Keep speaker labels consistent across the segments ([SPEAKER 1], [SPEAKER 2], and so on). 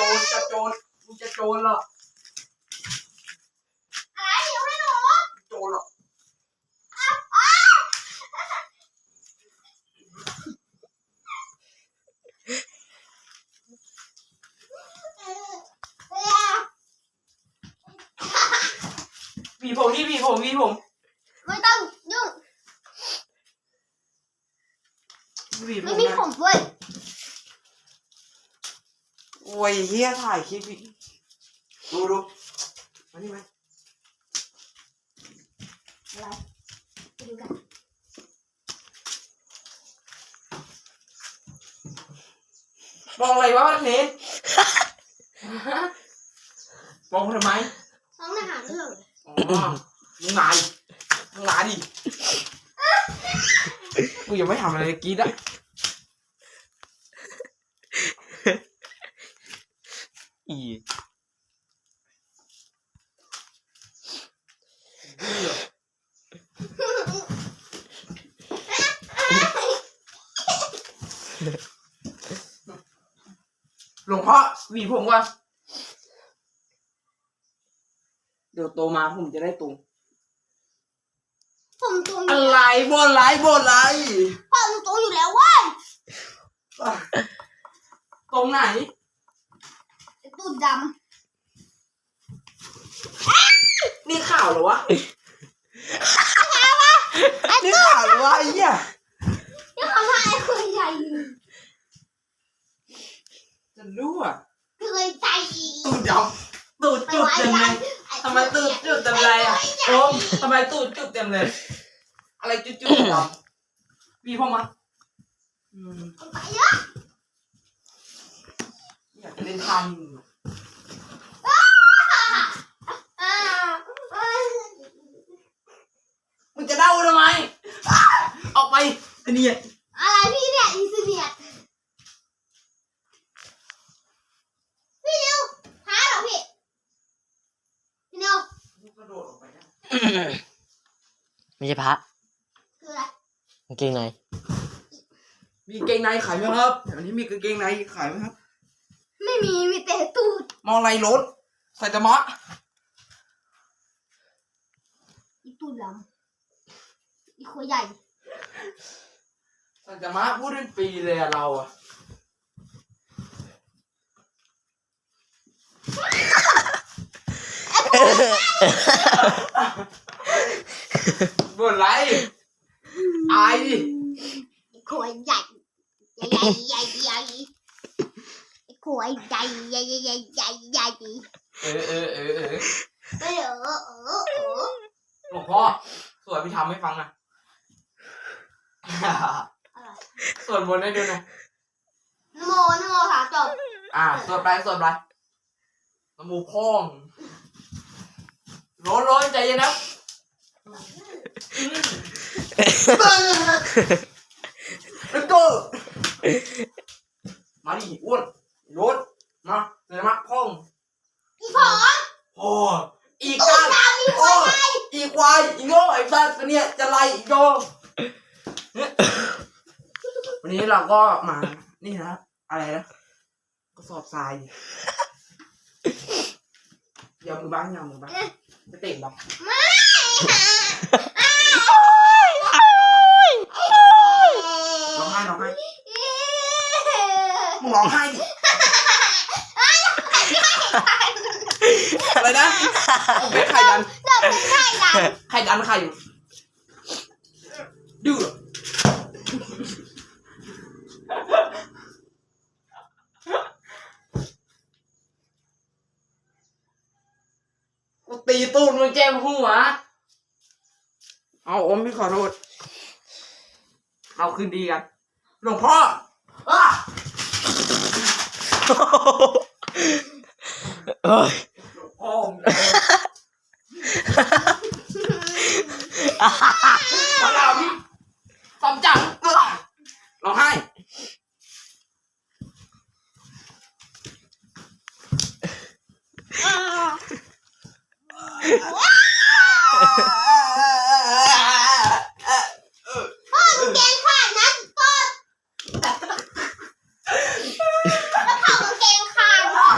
[SPEAKER 1] จรจะโจรมึงจะโจรเหรอ
[SPEAKER 2] อะไรเดี๋ยวให้หนู
[SPEAKER 1] โจรเหรอ
[SPEAKER 2] เออ
[SPEAKER 1] หวีผมนี่หวีผมหวีผม
[SPEAKER 2] ไม่ต้องยุ่ง
[SPEAKER 1] หวีผ
[SPEAKER 2] ไม่
[SPEAKER 1] ม
[SPEAKER 2] มี
[SPEAKER 1] นะ
[SPEAKER 2] ผมด้วย
[SPEAKER 1] โอ้ยเฮียถ่ายคลิปอีกดูดูมานี่ไหม
[SPEAKER 2] อะไรไปดูกัน
[SPEAKER 1] มองอะไรวะวันนี้ มองทำไม
[SPEAKER 2] น้องทหารเรื่องเลย
[SPEAKER 1] อ๋อมึงมาดิมึงมาดิ กูยังไม่ทำอะไรเลยกรีดอะ
[SPEAKER 3] อี
[SPEAKER 1] หลวงพ่อหวีผมก่อนเดี๋ยวโตมาผมจะได้ตรง
[SPEAKER 2] ผมตรง
[SPEAKER 1] อะ
[SPEAKER 2] อยู่
[SPEAKER 1] ไรบนไรบนไร
[SPEAKER 2] ผมตรงอยู่แล้วเว้ย
[SPEAKER 1] ตรงไหน
[SPEAKER 2] ไอ้ ตูดด
[SPEAKER 1] นี่ข่าวเหรอวะ นี่ข่าวเหรอวะไอ้เหี้ยำ
[SPEAKER 2] นี่เขาพาไอ้เคยใหญ่
[SPEAKER 1] จะรู้อะ
[SPEAKER 2] เคยใจ
[SPEAKER 1] ตูดดำตูดจุดเต็มเลยทำไมตูดจุดเต็มเลยอะโอมทำไมตูดจุดเต็มเลย อะไรจุดจุดดำวีพ่อมาอืม
[SPEAKER 2] ไปเยอะ
[SPEAKER 1] อยากจะเล่นท่านี้
[SPEAKER 2] อ่าอ่า
[SPEAKER 1] มึงจะเด้าทำไมอ้าออกไปไอ้ เนี่ย
[SPEAKER 2] อะไรพี่เนี่ยอีสเนียดพี่นิวหาเหรอพี่พี่นิว
[SPEAKER 1] กระโดดออกไปได้
[SPEAKER 3] ไม่ใช่พระ
[SPEAKER 2] คืออะไร
[SPEAKER 3] กางเกงใน
[SPEAKER 1] มีกางเกงในขายไหมครับแถวนี้มีกางเกงในขายไหมครับ
[SPEAKER 2] ไม่มีมีแต่ตูด
[SPEAKER 1] มองอะไรรถใส่ตะมะ
[SPEAKER 2] อีตูดดำอีโคใหญ่
[SPEAKER 1] ใส่ตะมะพูดเป็นปีเลยอะเราอะบ่นไรอายดิ
[SPEAKER 2] อีโคใหญ่ใหญ่ใหญ่ใหญ่อีโคใหญ่ใหญ่ใหญ่ใหญ่ใหญ่ใหญ่
[SPEAKER 1] เออเออเออเออ
[SPEAKER 2] เออเออเออเออ
[SPEAKER 1] หลวงพ่อสวดพี่ทำให้ฟังหนะ
[SPEAKER 2] อะไร
[SPEAKER 1] สวดมนต์ให้ดูหนะ
[SPEAKER 2] นโมนโมถามจบ
[SPEAKER 1] อ่าสวดไปสวดไปน้ำมูพองร้อนร้อนใจเย็นนะแล้วก็มาดิอ้วนโยนมาเลยมาพอง
[SPEAKER 2] อีผอ
[SPEAKER 1] พออีกการโอ้อีควายอีโง่ไอ้สัตว์เนี่ยจะไล่อีโง่เนี่ย วันนี้เราก็มา นี่นะ อะไรนะกระสอบทรายอย่ามือบ้างอย่ามือบ้างจะเตะบ้างร้องไห้ร้องไห้มึงร้องไห้ดิอะไรนะเป็นไข่ดัน
[SPEAKER 2] เดินเป็นไข่ดัน
[SPEAKER 1] ไข่ดันไข่อยู่ดื้อเหรอกูตีตูด มึงแจ้มหัว เอาอมพี่ขอโทษเราคืนดีกัน หลวงพ่ออ้า
[SPEAKER 3] เอ้ย
[SPEAKER 1] หลวงพ่อมึงมาเราพี่สมจังร้องไห้ำ
[SPEAKER 2] พ่อมึงเกงขาดนะต้นแล้วพ่อกางเกงขาดเหรอ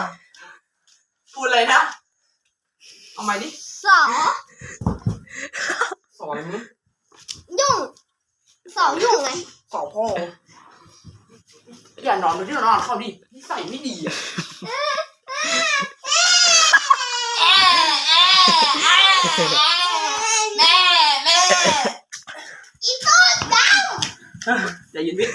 [SPEAKER 1] อย่านอนดูที่นอนเข้าดินิสัยไม่ดีอะ
[SPEAKER 2] แม่แม่อีตูดด
[SPEAKER 1] ใจเย็นพี่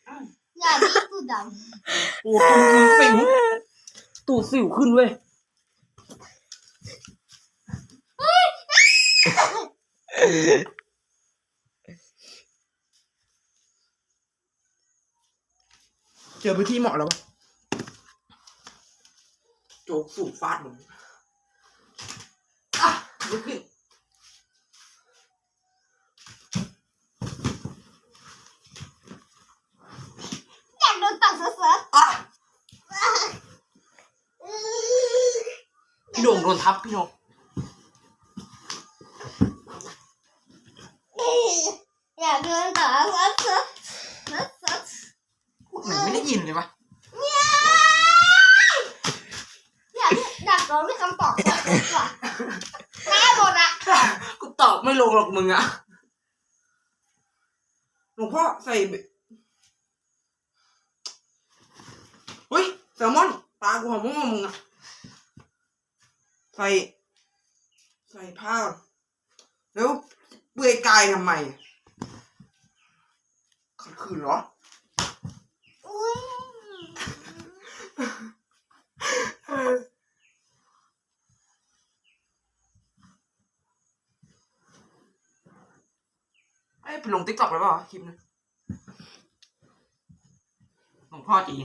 [SPEAKER 1] ำ
[SPEAKER 2] อย่าดิตูดด
[SPEAKER 1] โอ้ตูดสิวตูดสิวขึ้นเว้ย เจอพื้นที่เหมาะแล้วปะโจกสูบฟาดมึงอะลุกขึ้นำ
[SPEAKER 2] อยากโดนตัดเสือ
[SPEAKER 1] อะ
[SPEAKER 2] ๆ
[SPEAKER 1] พี่โด่งโดนทับพี่โด่ง
[SPEAKER 2] อยากโดนตัดเสือเสือเสือเสือ
[SPEAKER 1] หนูไม่ได้ยินเลยปะ
[SPEAKER 2] อยากอยากโดนไม่คำตอบกว่าแม่หมดอะ
[SPEAKER 1] กูตอบ ไม่ลงหรอกมึงอะหลวงพ่อใส่เฮ้ยแซลมอนปลากูหอมม่วงมึงอะใส่ ใส่ผ้าแล้วเปลือยกายทำไมขัดขืนเหรอ
[SPEAKER 2] อุ้ย
[SPEAKER 1] ไปลงติ๊กต็อกเลยเปล่าวคลิปนี้หลวงพ่อจี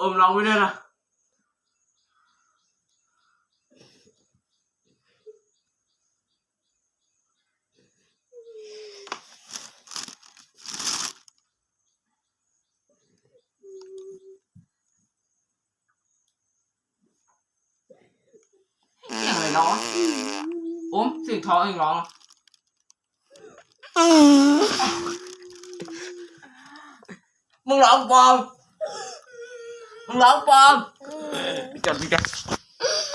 [SPEAKER 1] อมร้องไว้ด้นะ เสียงอะไร้องโอมสียงท้องอีกร้องอะมึงร้องปลอม มึงร้องปลอมจัดดิจัน